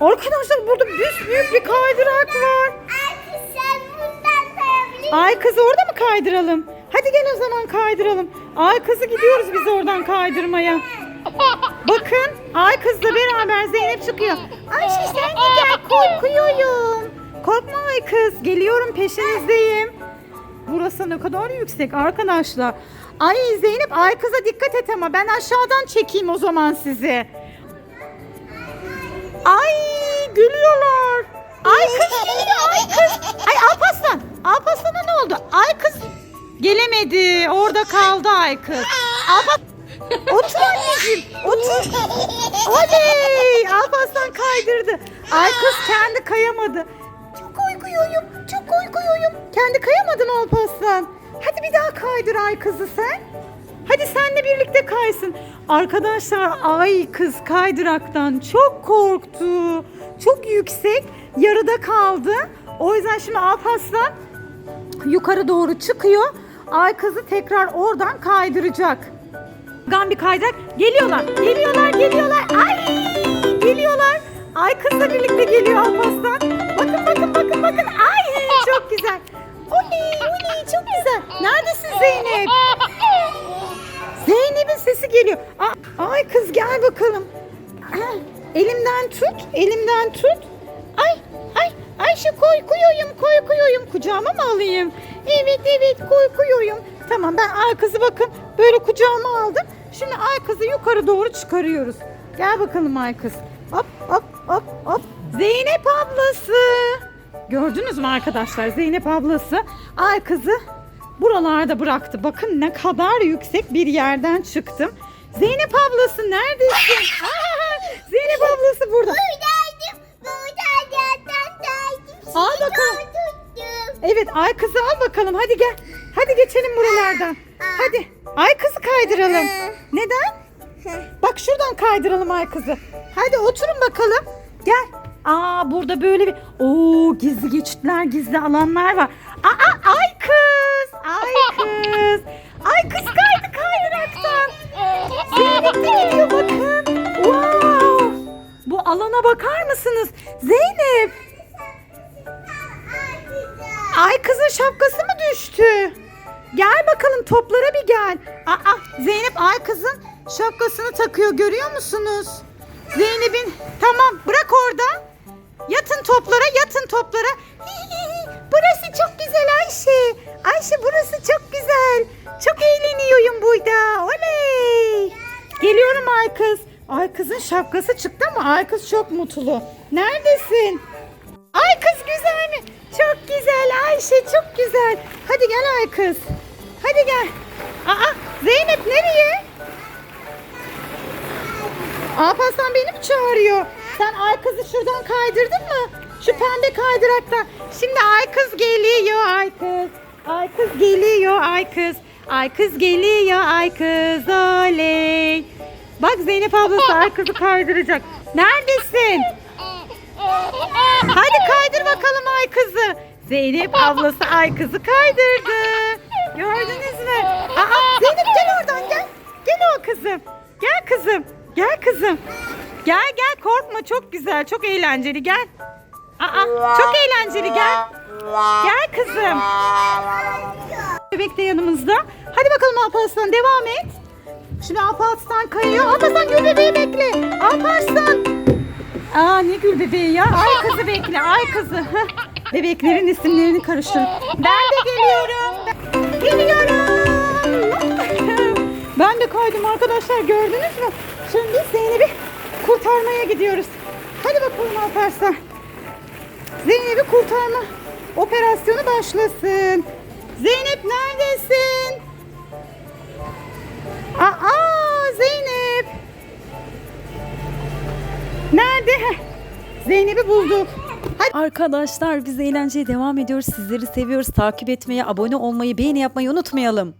Arkadaşlar burada büyük bir kaydırak var. Ay kızı orada mı kaydıralım? Hadi gel o zaman kaydıralım. Ay kızı gidiyoruz biz oradan kaydırmaya. Bakın ay kızla beraber Zeynep çıkıyor. Ayşe sen de gel korkuyorum. Korkma ay kız geliyorum peşinizdeyim. Burası ne kadar yüksek arkadaşlar. Ay Zeynep ay kıza dikkat et ama ben aşağıdan çekeyim o zaman sizi. Ay gülüyorlar. Ay kız geliyor ay kız. Ay Alparslan. Alparslan'a ne oldu? Ay kız gelemedi. Orada kaldı ay kız. Alpas Otur anneciğim. Otur. Oley. Alparslan kaydırdı. Ay kız kendi kayamadı. Çok korkuyorum. Çok korkuyorum. Kendi kayamadın Alparslan. Hadi bir daha kaydır ay kızı sen. Hadi senle birlikte kaysın. Arkadaşlar ay kız kaydıraktan çok korktu. Çok yüksek. Yarıda kaldı. O yüzden şimdi Alparslan yukarı doğru çıkıyor. Ay kızı tekrar oradan kaydıracak. Gambi kaydırak. Geliyorlar. Geliyorlar. Geliyorlar. Ay geliyorlar. Ay kızla birlikte geliyor Alparslan. Bakın bakın bakın bakın. Kız gel bakalım. Elimden tut, elimden tut. Ay, ay, Ayşe korkuyorum, korkuyorum. Kucağıma mı alayım? Evet, evet, korkuyorum. Tamam ben ay kızı bakın böyle kucağıma aldım. Şimdi ay kızı yukarı doğru çıkarıyoruz. Gel bakalım ay kız. Hop, hop, hop, hop. Zeynep ablası. Gördünüz mü arkadaşlar? Zeynep ablası ay kızı buralarda bıraktı. Bakın ne kadar yüksek bir yerden çıktım. Zeynep ablası neredesin? Aa, Zeynep ablası burada. Buradaydım. Buradan saydım. Al bakalım. Evet ay kızı al bakalım hadi gel. Hadi geçelim buralardan. Hadi ay kızı kaydıralım. Neden? Bak şuradan kaydıralım ay kızı. Hadi oturun bakalım. Gel. Aa burada böyle bir Oo gizli geçitler, gizli alanlar var. Aa. Ay kız. Ay kız Zeynep. Bu alana bakar mısınız? Zeynep. Ay kızın şapkası mı düştü? Gel bakalım toplara bir gel. Aa Zeynep ay kızın şapkasını takıyor görüyor musunuz? Zeynep'in tamam bırak orada. Yatın toplara yatın toplara. burası çok güzel Ayşe. Ayşe burası çok güzel. Çok eğleniyorum burada. Geliyorum ay kız. Ay kızın şapkası çıktı ama ay kız çok mutlu. Neredesin? Ay kız güzel mi? Çok güzel Ayşe çok güzel. Hadi gel ay kız. Hadi gel. Aa Zeynep nereye? Alparslan beni mi çağırıyor? Sen ay kızı şuradan kaydırdın mı? Şu pembe kaydıraktan. Şimdi ay kız geliyor ay kız. Ay kız geliyor ay kız. Ay kız geliyor ay kız oley. Bak Zeynep ablası ay kızı kaydıracak. Neredesin? Hadi kaydır bakalım ay kızı. Zeynep ablası ay kızı kaydırdı. Gördünüz mü? Aa, Zeynep gel oradan gel. Gel o kızım. Gel kızım. Gel kızım. Gel gel korkma çok güzel çok eğlenceli gel. Aa, çok eğlenceli gel. Gel kızım. Bebek de yanımızda. Hadi bakalım Alparslan devam et. Şimdi Alparslan kayıyor. Alparslan gül bebeği bekle. Alparslan. Aa ne gül bebeği ya. Ay kızı bekle. Ay kızı. Bebeklerin isimlerini karıştır. Ben de geliyorum. Geliyorum. Ben de kaydım arkadaşlar gördünüz mü? Şimdi Zeynep'i kurtarmaya gidiyoruz. Hadi bakalım Alparslan. Zeynep'i kurtarma operasyonu başlasın. Zeynep neredesin? Nerede? Zeynep'i bulduk. Hadi. Arkadaşlar biz eğlenceye devam ediyoruz. Sizleri seviyoruz. Takip etmeyi, abone olmayı, beğeni yapmayı unutmayalım.